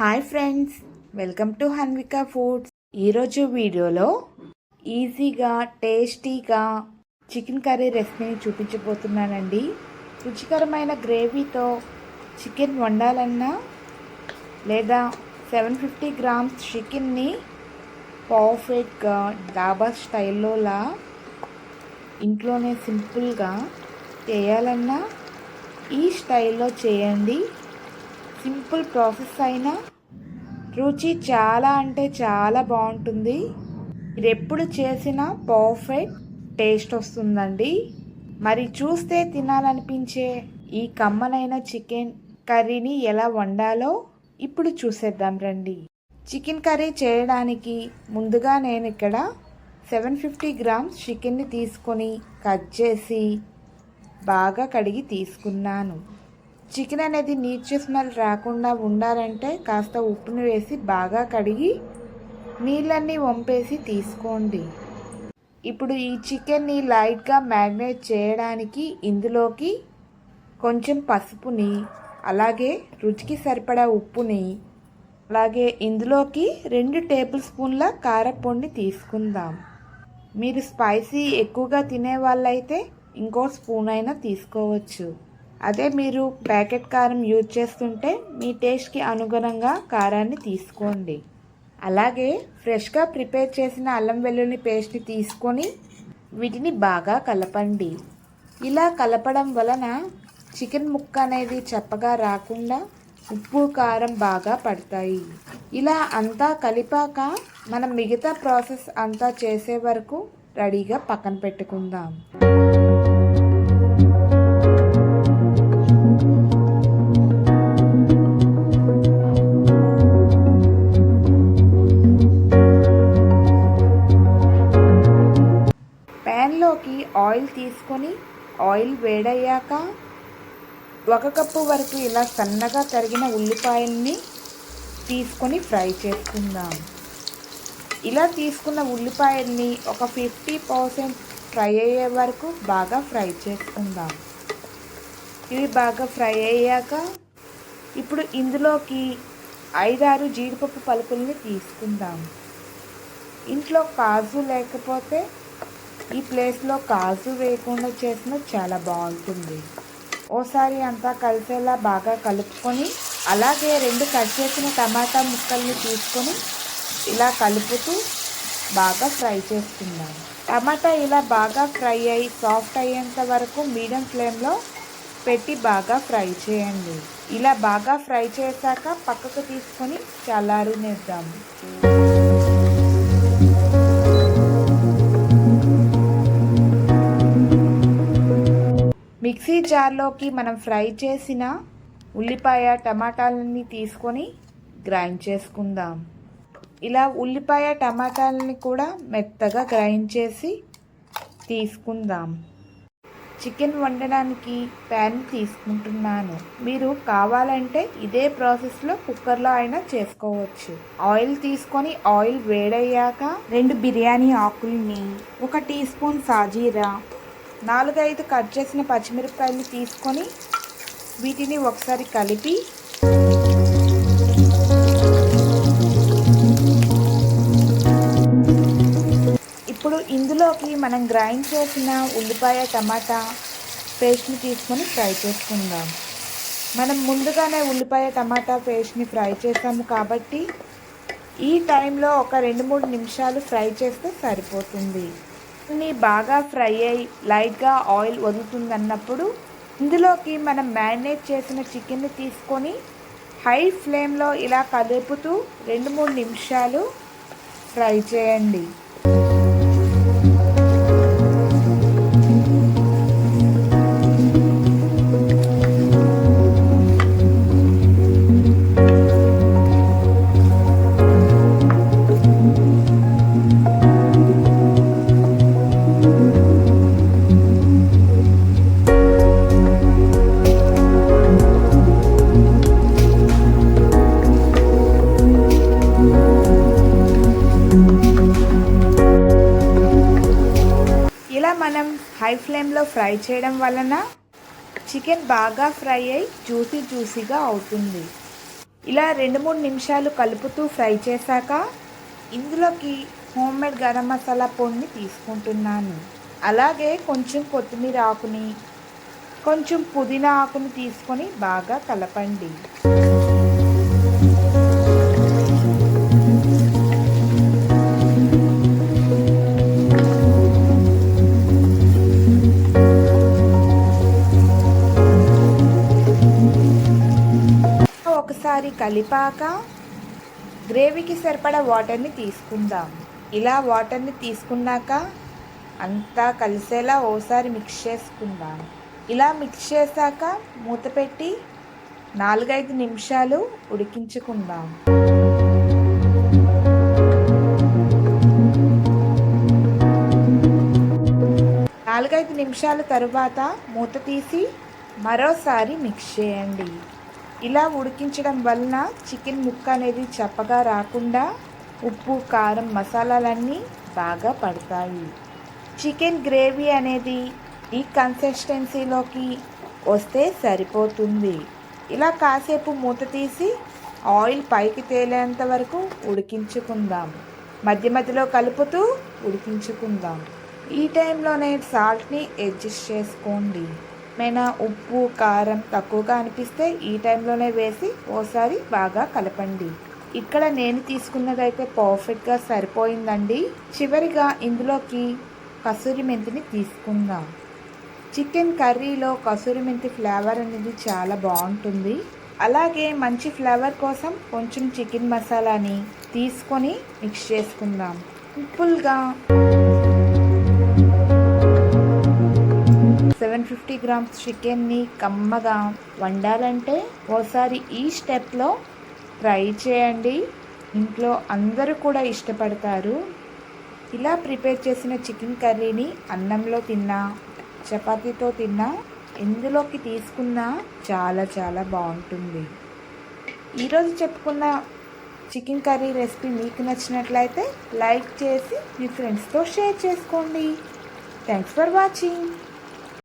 Hi friends welcome to Hanvika foods. ఈరోజు వీడియోలో ఈజీగా టేస్టీగా చికెన్ కర్రీ రెసిపీని చూపించబోతున్నానండి. రుచికరమైన గ్రేవీతో చికెన్ వండాలన్నా లేదా సెవెన్ ఫిఫ్టీ గ్రామ్స్ చికెన్ని పర్ఫెక్ట్గా డాబా స్టైల్లోలా ఇంట్లోనే సింపుల్గా చేయాలన్నా ఈ స్టైల్లో చేయండి. సింపుల్ ప్రాసెస్ అయినా రుచి చాలా అంటే చాలా బాగుంటుంది. మీరు ఎప్పుడు చేసినా పర్ఫెక్ట్ టేస్ట్ వస్తుందండి. మరి చూస్తే తినాలనిపించే ఈ కమ్మనైన చికెన్ కర్రీని ఎలా వండాలో ఇప్పుడు చూసేద్దాం రండి. చికెన్ కర్రీ చేయడానికి ముందుగా నేను ఇక్కడ సెవెన్ ఫిఫ్టీ గ్రామ్స్ చికెన్ని తీసుకొని కట్ చేసి బాగా కడిగి తీసుకున్నాను. చికెన్ అనేది నీచు స్మెల్ రాకుండా ఉండాలంటే కాస్త ఉప్పుని వేసి బాగా కడిగి నీళ్ళన్నీ వంపేసి తీసుకోండి. ఇప్పుడు ఈ చికెన్ని లైట్గా మ్యారినేట్ చేయడానికి ఇందులోకి కొంచెం పసుపుని అలాగే రుచికి సరిపడా ఉప్పుని అలాగే ఇందులోకి రెండు టేబుల్ స్పూన్ల కారపొడిని తీసుకుందాం. మీరు స్పైసీ ఎక్కువగా తినే వాళ్ళైతే ఇంకో స్పూన్ అయినా తీసుకోవచ్చు. అదే మీరు ప్యాకెట్ కారం యూజ్ చేస్తుంటే మీ టేస్ట్కి అనుగుణంగా కారాన్ని తీసుకోండి. అలాగే ఫ్రెష్గా ప్రిపేర్ చేసిన అల్లం వెల్లుల్లి పేస్ట్ని తీసుకొని వీటిని బాగా కలపండి. ఇలా కలపడం వలన చికెన్ ముక్క అనేది చప్పగా రాకుండా ఉప్పు కారం బాగా పడతాయి. ఇలా అంతా కలిపాక మనం మిగతా ప్రాసెస్ అంతా చేసే వరకు రెడీగా పక్కన పెట్టుకుందాం. ప్యాన్లోకి ఆయిల్ తీసుకొని ఆయిల్ వేడయ్యాక ఒక కప్పు వరకు ఇలా సన్నగా తరిగిన ఉల్లిపాయల్ని తీసుకొని ఫ్రై చేసుకుందాం. ఇలా తీసుకున్న ఉల్లిపాయల్ని ఒక ఫిఫ్టీ పర్సెంట్ ఫ్రై అయ్యే వరకు బాగా ఫ్రై చేసుకుందాం. ఇవి బాగా ఫ్రై అయ్యాక ఇప్పుడు ఇందులోకి ఐదారు జీడిపప్పు పలుకుల్ని తీసుకుందాం. ఇంట్లో కాజు లేకపోతే ఈ ప్లేస్లో కాజు వేయకుండా చేసిన చాలా బాగుంటుంది. ఓసారి అంతా కలిసేలా బాగా కలుపుకొని అలాగే రెండు కట్ చేసిన టమాటా ముక్కల్ని తీసుకొని ఇలా కలుపుతూ బాగా ఫ్రై చేసుకుందాం. టమాటా ఇలా బాగా ఫ్రై అయ్యి సాఫ్ట్ అయ్యేంత వరకు మీడియం ఫ్లేమ్లో పెట్టి బాగా ఫ్రై చేయండి. ఇలా బాగా ఫ్రై చేశాక పక్కకు తీసుకొని చల్లారనిద్దాము మిక్సీ జార్లోకి మనం ఫ్రై చేసిన ఉల్లిపాయ టమాటాలని తీసుకొని గ్రైండ్ చేసుకుందాం. ఇలా ఉల్లిపాయ టమాటాలని కూడా మెత్తగా గ్రైండ్ చేసి తీసుకుందాం. చికెన్ వండడానికి ప్యాన్ తీసుకుంటున్నాను. మీరు కావాలంటే ఇదే ప్రాసెస్లో కుక్కర్లో అయినా చేసుకోవచ్చు. ఆయిల్ తీసుకొని ఆయిల్ వేడయ్యాక రెండు బిర్యానీ ఆకుల్ని ఒక టీ స్పూన్ సాజీరా నాలుగైదు కట్ చేసిన పచ్చిమిరపకాయలు తీసుకొని వీటిని ఒకసారి కలిపి ఇప్పుడు ఇందులోకి మనం గ్రైండ్ చేసిన ఉల్లిపాయ టమాటా పేస్ట్ని తీసుకొని ఫ్రై చేసుకుందాం. మనం ముందుగానే ఉల్లిపాయ టమాటా పేస్ట్ని ఫ్రై చేసాము కాబట్టి ఈ టైంలో ఒక రెండు మూడు నిమిషాలు ఫ్రై చేస్తే సరిపోతుంది. చట్నీ బాగా ఫ్రై అయ్యి లైట్గా ఆయిల్ వదులుతుందన్నప్పుడు ఇందులోకి మనం మ్యారినేట్ చేసిన చికెన్ని తీసుకొని హై ఫ్లేమ్లో ఇలా కలుపుతూ రెండు మూడు నిమిషాలు ఫ్రై చేయండి. ఇలా మనం హై ఫ్లేమ్లో ఫ్రై చేయడం వలన చికెన్ బాగా ఫ్రై అయి జ్యూసీ జ్యూసీగా అవుతుంది. ఇలా రెండు మూడు నిమిషాలు కలుపుతూ ఫ్రై చేశాక ఇందులోకి హోమ్ మేడ్ గరం మసాలా పొడిని తీసుకుంటున్నాను. అలాగే కొంచెం కొత్తిమీర ఆకుని కొంచెం పుదీనా ఆకుని తీసుకొని బాగా కలపండి. కలిపాక గ్రేవీకి సరిపడా వాటర్ని తీసుకుందాం. ఇలా వాటర్ని తీసుకున్నాక అంతా కలిసేలా ఓసారి మిక్స్ చేసుకుందాం. ఇలా మిక్స్ చేశాక మూత పెట్టి నాలుగైదు నిమిషాలు ఉడికించుకుందాం. నాలుగైదు నిమిషాల తరువాత మూత తీసి మరోసారి మిక్స్ చేయండి. ఇలా ఉడికించడం వలన చికెన్ ముక్క అనేది చప్పగా రాకుండా ఉప్పు కారం మసాలాలన్నీ బాగా పడతాయి. చికెన్ గ్రేవీ అనేది ఈ కన్సిస్టెన్సీలోకి వస్తే సరిపోతుంది. ఇలా కాసేపు మూత తీసి ఆయిల్ పైకి తేలేంత వరకు ఉడికించుకుందాం. మధ్య మధ్యలో కలుపుతూ ఉడికించుకుందాం. ఈ టైంలోనే సాల్ట్ని అడ్జస్ట్ చేసుకోండి. ఏమైనా ఉప్పు కారం తక్కువగా అనిపిస్తే ఈ టైంలోనే వేసి ఓసారి బాగా కలపండి. ఇక్కడ నేను తీసుకున్నదైతే పర్ఫెక్ట్గా సరిపోయిందండి. చివరిగా ఇందులోకి కసూరి మెంతిని తీసుకుందాం. చికెన్ కర్రీలో కసూరి మెంతి ఫ్లేవర్ అనేది చాలా బాగుంటుంది. అలాగే మంచి ఫ్లేవర్ కోసం కొంచెం చికెన్ మసాలాని తీసుకొని మిక్స్ చేసుకుందాం. సింపుల్గా సెవెన్ ఫిఫ్టీ గ్రామ్స్ చికెన్ని కమ్మగా వండాలంటే ఓసారి ఈ స్టెప్లో ట్రై చేయండి. ఇంట్లో అందరూ కూడా ఇష్టపడతారు. ఇలా ప్రిపేర్ చేసిన చికెన్ కర్రీని అన్నంలో తిన్నా చపాతీతో తిన్నా ఎందులోకి తీసుకున్నా చాలా చాలా బాగుంటుంది. ఈరోజు చెప్పుకున్న చికెన్ కర్రీ రెసిపీ మీకు నచ్చినట్లయితే లైక్ చేసి మీ ఫ్రెండ్స్తో షేర్ చేసుకోండి. Thanks for watching.